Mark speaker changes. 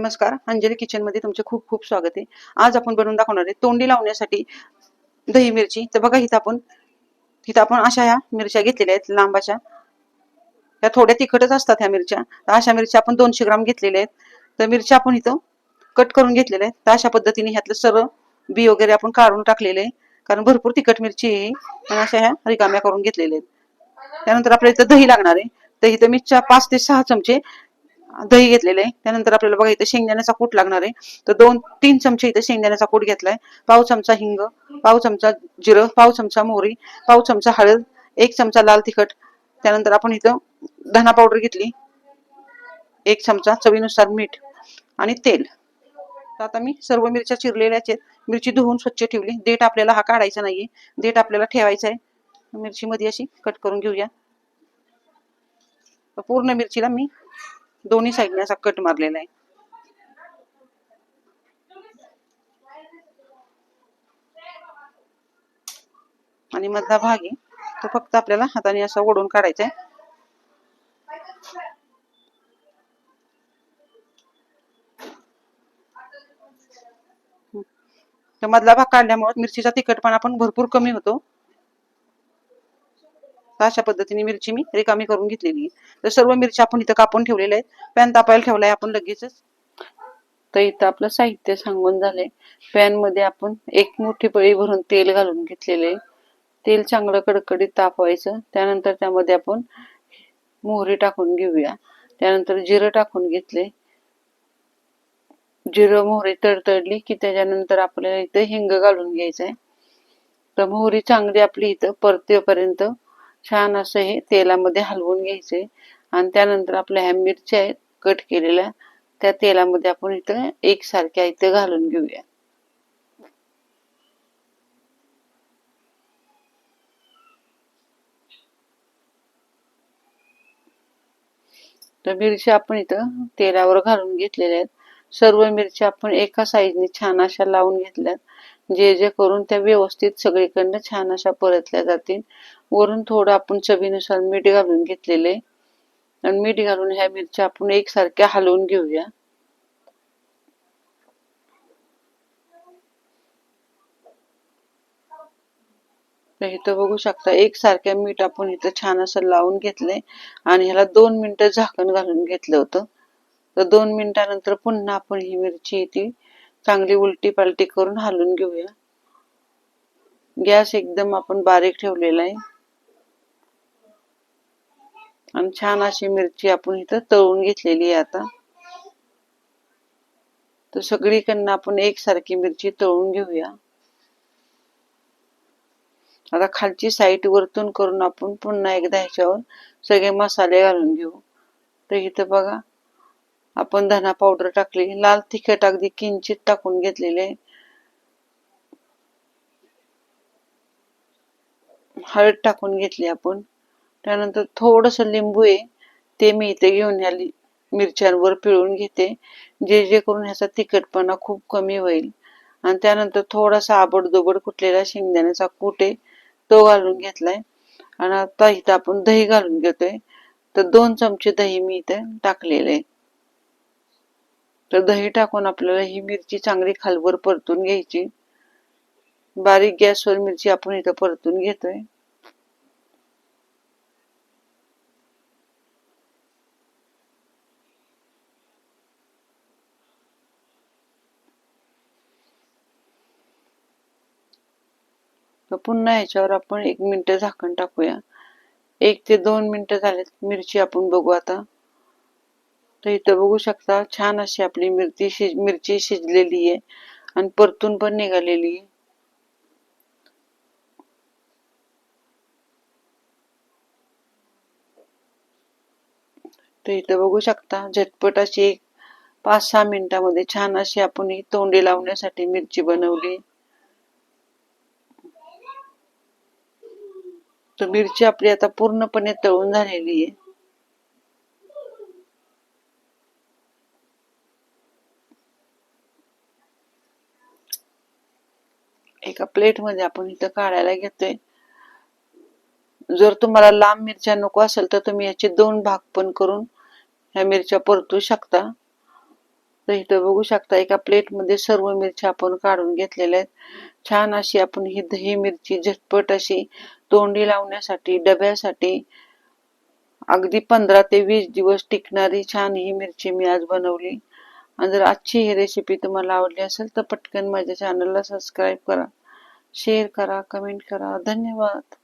Speaker 1: नमस्कार. अंजली किचनमध्ये तुमचे खूप खूप स्वागत आहे. आज आपण बनवून दाखवणार आहे तोंडी लावण्यासाठी दही मिरची. तर बघा इथं आपण इथं आपण अशा ह्या मिरच्या घेतलेल्या आहेत लांबाच्या. त्या थोड्या तिखटच असतात ह्या मिरच्या. तर अशा मिरच्या आपण दोनशे ग्राम घेतलेल्या आहेत. तर मिरच्या आपण इथं कट करून घेतलेल्या आहेत. तर अशा पद्धतीने ह्यातलं सर्व बी वगैरे आपण काढून टाकलेले आहे. कारण भरपूर तिखट मिरची आहे आणि अशा ह्या रिकाम्या करून घेतलेल्या आहेत. त्यानंतर आपल्या इथं दही लागणार आहे. तर इथं मी पाच ते सहा चमचे दही घेतलेले आहे. त्यानंतर आपल्याला बघा इथं शेंगदाण्याचा कूट लागणार आहे. तर दोन तीन चमचे इथे शेंगदाण्याचा कूट घेतलाय. पाव चमचा हिंग पाव चमचा जिरं पाव चमचा मोहरी पाव चमचा हळद एक चमचा लाल तिखट. त्यानंतर आपण इथं धना पावडर घेतली. एक चमचा चवीनुसार मीठ आणि तेल. तर आता मी सर्व मिरच्या चिरलेल्याच आहेत. मिरची धुवून स्वच्छ ठेवली. देठ आपल्याला हा काढायचा नाहीये. देठ आपल्याला ठेवायचा आहे. मिरची मध्ये अशी कट करून घेऊया. पूर्ण मिरचीला मी दोन्ही साईडने असा कट मारलेला आहे. आणि मधला भाग आहे तो फक्त आपल्याला हाताने असा ओढून काढायचा आहे. तर मधला भाग काढल्यामुळे मिरचीचा तिखटपणा पण भरपूर कमी होतो. तर अशा पद्धतीने मिरची मी रिकामी करून घेतलेली आहे. तर सर्व मिरची आपण इथं कापून ठेवलेल्या आहेत. पॅन तापायला ठेवलाय आपण लगेचच. तर इथं आपलं साहित्य सांगून झालंय. पॅनमध्ये आपण एक मोठी पळी भरून तेल घालून घेतलेले तेल चांगलं कडकडीत तापवायचं. त्यानंतर त्यामध्ये आपण मोहरी टाकून घेऊया. त्यानंतर जिरं टाकून घेतले जिरं मोहरी तडतडली की त्याच्यानंतर आपल्याला इथं हिंग घालून घ्यायचंय. तर मोहरी चांगली आपली इथं परतेपर्यंत छान असं हे तेलामध्ये हलवून घ्यायचे. आणि त्यानंतर आपल्या ह्या मिरच्या आहेत कट केलेल्या त्या तेलामध्ये आपण इथं एकसारख्या इथं घालून घेऊया. तर मिरच्या आपण इथं तेलावर घालून घेतलेल्या आहेत. सर्व मिरच्या आपण एका साईजने छान अशा लावून घेतल्यात. जे जे करून त्या व्यवस्थित सगळीकडनं छान अशा परतल्या जातील. वरून थोडं आपण चवीनुसार मीठ घालून घेतलेले. आणि मीठ घालून ह्या मिरच्या आपण एकसारख्या हलवून घेऊया. तर इथं बघू शकता एकसारख्या मीठ आपण इथं छान असं लावून घेतलंय. आणि ह्याला दोन मिनिटं झाकण घालून घेतलं होतं. तर दोन मिनिटानंतर पुन्हा आपण ही मिरची ती चांगली उलटी पालटी करून हलवून घेऊया. गॅस एकदम आपण बारीक ठेवलेला आहे. आणि छान अशी मिरची आपण इथं तळून घेतलेली आहे आता. तर सगळीकडनं आपण एकसारखी मिरची तळून घेऊया. आता खालची साईड वरतून करून आपण पुन्हा एकदा ह्याच्यावर सगळे मसाले घालून घेऊ. तर इथं बघा आपण धना पावडर टाकली लाल तिखट अगदी किंचित टाकून घेतलेले. हळद टाकून घेतली आपण. त्यानंतर थोडस लिंबू आहे ते मी इथे घेऊन या मिरच्यांवर पिळून घेते. जे जे करून ह्याचा तिखटपणा खूप कमी होईल. आणि त्यानंतर थोडासा आबडदोबड कुटलेला शेंगदाण्याचा कूट आहे तो घालून घेतलाय. आणि आता इथं आपण दही घालून घेतोय. तर दोन चमचे दही मी इथे टाकलेले आहे. तर दही टाकून आपल्याला ही मिरची चांगली खालवर परतून घ्यायची. बारीक गॅसवर मिरची आपण इथं परतून घेतोय. तर पुन्हा याच्यावर आपण एक मिनिट झाकण टाकूया. एक ते दोन मिनिटं झालेत मिरची आपण बघू आता. तर इथं बघू शकता छान अशी आपली मिरची शिज मिरची शिजलेली आहे आणि परतून पण निघालेली आहे. तर इथं बघू शकता झटपट अशी एक पाच सहा मिनिटामध्ये छान अशी आपण ही तोंडी लावण्यासाठी मिरची बनवली. तर मिरची आपली आता पूर्णपणे तळून झालेली आहे. एका प्लेटमध्ये आपण इथं काढायला घेतोय. जर तुम्हाला लांब मिरच्या नको असेल तर तुम्ही याचे दोन भाग पण करून ह्या मिरच्या परतू शकता. तर इथं बघू शकता एका प्लेटमध्ये सर्व मिरच्या आपण काढून घेतलेल्या आहेत. छान अशी आपण ही दही मिरची झटपट अशी तोंडी लावण्यासाठी डब्यासाठी अगदी पंधरा ते वीस दिवस टिकणारी छान ही मिरची मी आज बनवली. आणि जर आजची ही रेसिपी तुम्हाला आवडली असेल तर पटकन माझ्या चॅनलला सबस्क्राईब करा. शेअर करा कमेंट करा. धन्यवाद.